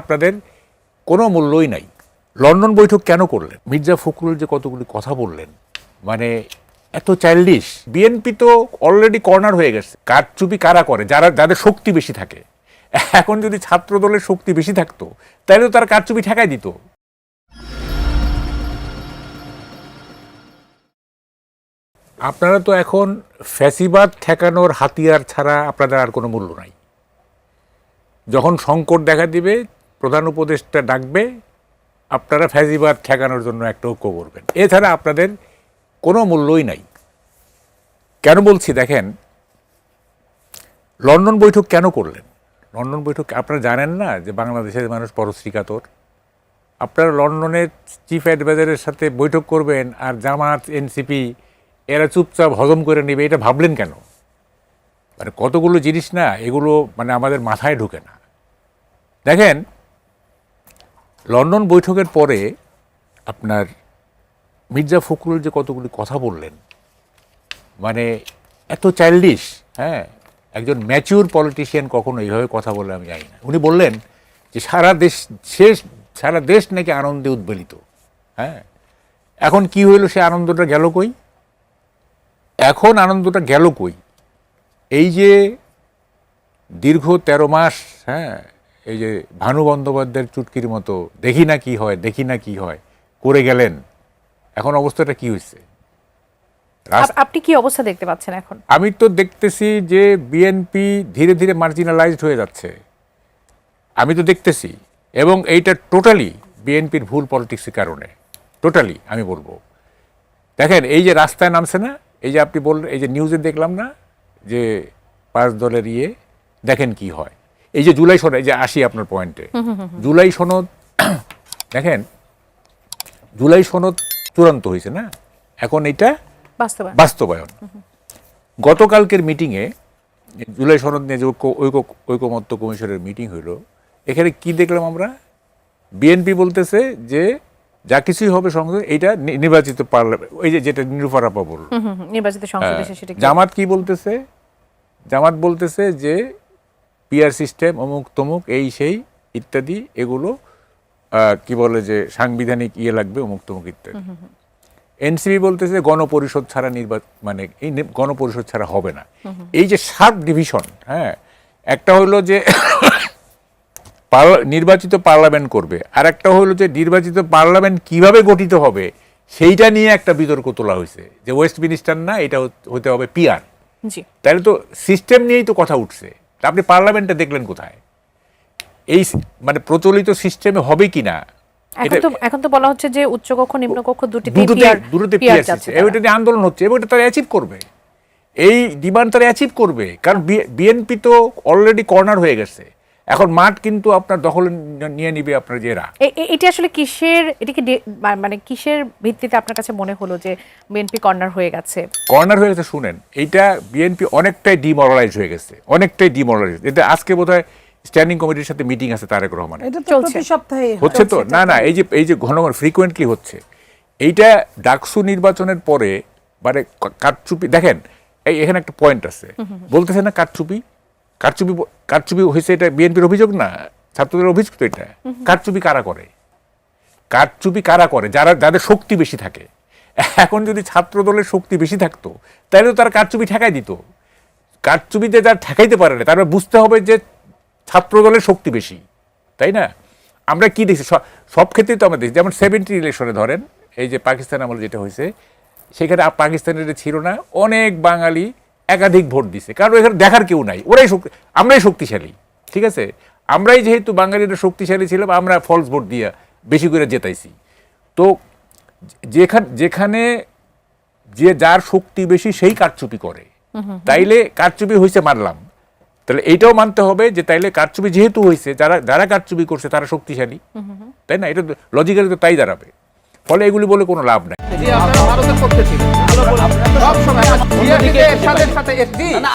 আপনাদের কোনো মূল্যই নাই। লন্ডন বৈঠক কেন করলেন? মির্জা ফখরুল যে কতগুলি কথা বললেন মানে এত চাইল্ডিশ বিএনপি তো অলরেডি কর্নার হয়ে গেছে। কারচুপি কারা করে? যারা, যাদের শক্তি বেশি থাকে। এখন যদি ছাত্র দলের শক্তি বেশি থাকতো, তাহলে তো তারা কারচুপি ঠেকাই দিত। আপনারা তো এখন ফ্যাসিবাদ ঠেকানোর হাতিয়ার ছাড়া আপনাদের আর কোনো মূল্য নাই। যখন সংকট দেখা দিবে প্রধান উপদেষ্টা ডাকবে, আপনারা ফ্যাসিবাদ ঠেকানোর জন্য একটা ঐক্য করবেন। এছাড়া আপনাদের কোনো মূল্যই নাই। কেন বলছি? দেখেন, লন্ডন বৈঠক কেন করলেন? লন্ডন বৈঠক, আপনারা জানেন না যে বাংলাদেশের মানুষ পরশ্রীকাতর। আপনারা লন্ডনের চিফ অ্যাডভাইজারের সাথে বৈঠক করবেন আর জামাত এনসিপি, এরা চুপচাপ হজম করে নেবে, এটা ভাবলেন কেন? মানে কতগুলো জিনিস না, এগুলো মানে আমাদের মাথায় ঢুকে না। দেখেন লন্ডন বৈঠকের পরে আপনার মির্জা ফখরুল যে কতগুলি কথা বললেন মানে এত চাইল্ডিশ হ্যাঁ একজন ম্যাচিউর পলিটিশিয়ান কখনো এইভাবে কথা বলে আমি জানি না। উনি বললেন যে সারা দেশ, শেষ, সারা দেশ নাকি আনন্দে উদ্বেলিত হ্যাঁ। এখন কি হইল, সে আনন্দটা গেল কই? এখন আনন্দটা গেল কই? এই যে দীর্ঘ তেরো মাস হ্যাঁ এই যে ভানু বন্দ্যোপাধ্যায়ের চুটকির মতো দেখি না কি হয় দেখি না কি হয় করে গেলেন। এখন অবস্থাটা কি হয়েছে আপনি কি অবস্থা দেখতে পাচ্ছেন এখন? আমি তো দেখতেছি যে বিএনপি ধীরে ধীরে মার্জিনালাইজড হয়ে যাচ্ছে। আমি তো দেখতেছি। এবং এইটা টোটালি বিএনপির ভুল পলিটিক্সের কারণে। টোটালি আমি বলব। দেখেন এই যে রাস্তায় নামছে না এই যে আপনি বললেন এই যে নিউজে দেখলাম না যে পাঁচ দলের ইয়ে দেখেন কি হয়। এই যে জুলাই সনদ এই যে আসি আপনার পয়েন্টে জুলাই সনদ দেখেন জুলাই সনদ চূড়ান্ত হয়েছে না? এখন এটা বাস্তবায়ন। গতকালকের মিটিংয়ে জুলাই সনদ নিয়ে যে ঐক্য ঐক্য ঐকমত্য কমিশনের মিটিং হইল এখানে কি দেখলাম আমরা? বিএনপি বলতেছে যে যা কিছুই হবে সংসদে এইটা নির্বাচিত পার্লামেন্ট ওই যে যেটা নিরুফার আপা বলল নির্বাচিত সংসদে হ্যাঁ। জামাত কি বলতেছে? জামাত বলতেছে যে পিআর সিস্টেম অমুক তমুক এই সেই ইত্যাদি এগুলো কি বলে যে সাংবিধানিক ইয়ে লাগবে অমুক তমুক ইত্যাদি। এনসিপি বলতেছে গণপরিষদ ছাড়া নির্বাচন মানে এই গণপরিষদ ছাড়া হবে না। এই যে সাব ডিভিশন হ্যাঁ একটা হলো যে নির্বাচিত পার্লামেন্ট করবে আর একটা হলো যে নির্বাচিত পার্লামেন্ট কীভাবে গঠিত হবে সেইটা নিয়ে একটা বিতর্ক তোলা হয়েছে যে ওয়েস্ট মিনিস্টার না এটা হতে- হবে পিআর জি। তাহলে তো সিস্টেম নিয়েই তো কথা উঠছে। তা আপনি পার্লামেন্টে দেখলেন কোথায়? এই মানে প্রচলিত সিস্টেমে হবে কি না? এখন তো এখন তো বলা হচ্ছে যে উচ্চকক্ষ নিম্নকক্ষ দুটি দুটোতে সিস্টেম এটা নিয়ে আন্দোলন হচ্ছে এবং এটা তারা অ্যাচিভ করবে। এই ডিমান্ড তারা অ্যাচিভ করবে কারণ বিএনপি তো অলরেডি কর্নার হয়ে গেছে। এখন মাঠ কিন্তু আপনার দখল নিয়ে নিবে আপনার এ- এটি আসলে কিসের এটি কি মানে কিসের ভিত্তিতে আপনার কাছে মনে হলো যে বিএনপি কর্নার হয়ে গেছে? কর্নার হয়ে গেছে শুনেন এইটা বিএনপি অনেকটাই ডিমোরালাইজ হয়ে গেছে অনেকটাই ডিমোরালাইজ। এটা আজকে বোধহয় স্ট্যান্ডিং কমিটির সাথে মিটিং আছে তারেক রহমানের। এটা তো চলছে। প্রতি সপ্তাহে হচ্ছে তো? না না এই যে এই যে ঘন ঘন ফ্রিকোয়েন্টলি হচ্ছে। এইটা ডাকসু নির্বাচনের পরে মানে কা- কারচুপি দেখেন এই এখানে একটা পয়েন্ট আছে। বলতেছে না কারচুপি কারচুপি কারচুপি হয়েছে এটা বিএনপির অভিযোগ না? ছাত্রদের অভিযোগ তো এটা। কারচুপি কারা করে? কারচুপি কারা করে? যারা যাদের শক্তি বেশি থাকে। এখন যদি ছাত্র দলের শক্তি বেশি থাকতো, তাহলে তো তারা কারচুপি ঠেকাই দিত। কারচুপিতে যারা ঠেকাইতে পারে না। তারা বুঝতে হবে যে ছাত্র দলের শক্তি বেশি, তাই না? আমরা কি দেখছি? সব- ক্ষেত্রেই তো আমরা দেখছি। যেমন সেভেন্টি ইলেকশনে ধরেন, এই যে পাকিস্তান আমলে যেটা হয়েছে, সেখানে পাকিস্তানের ছিল না। অনেক বাঙালি একাধিক ভোট দিছে। কারণ এখানে দেখার কেউ নাই। ওরাই শক্তি আমরাই শক্তিশালী। ঠিক আছে? আমরাই যেহেতু বাঙালিরা শক্তিশালী ছিলাম আমরা ফলস ভোট দিয়ে বেশি করে জেতাইছি। তো যেখানে যেখানে যে যার শক্তি বেশি সেই কারচুপি করে। তাইলে কারচুপি হয়েছে মানলাম। তাহলে এইটাও মানতে হবে যে তাইলে কারচুপি যেহেতু হয়েছে যারা যারা কারচুপি করছে তারা শক্তিশালী। তাই না? এটা লজিক্যালি তো তাই দাঁড়াবে। ফলে এগুলি বলে কোনো লাভ নাই। ভারতের পক্ষে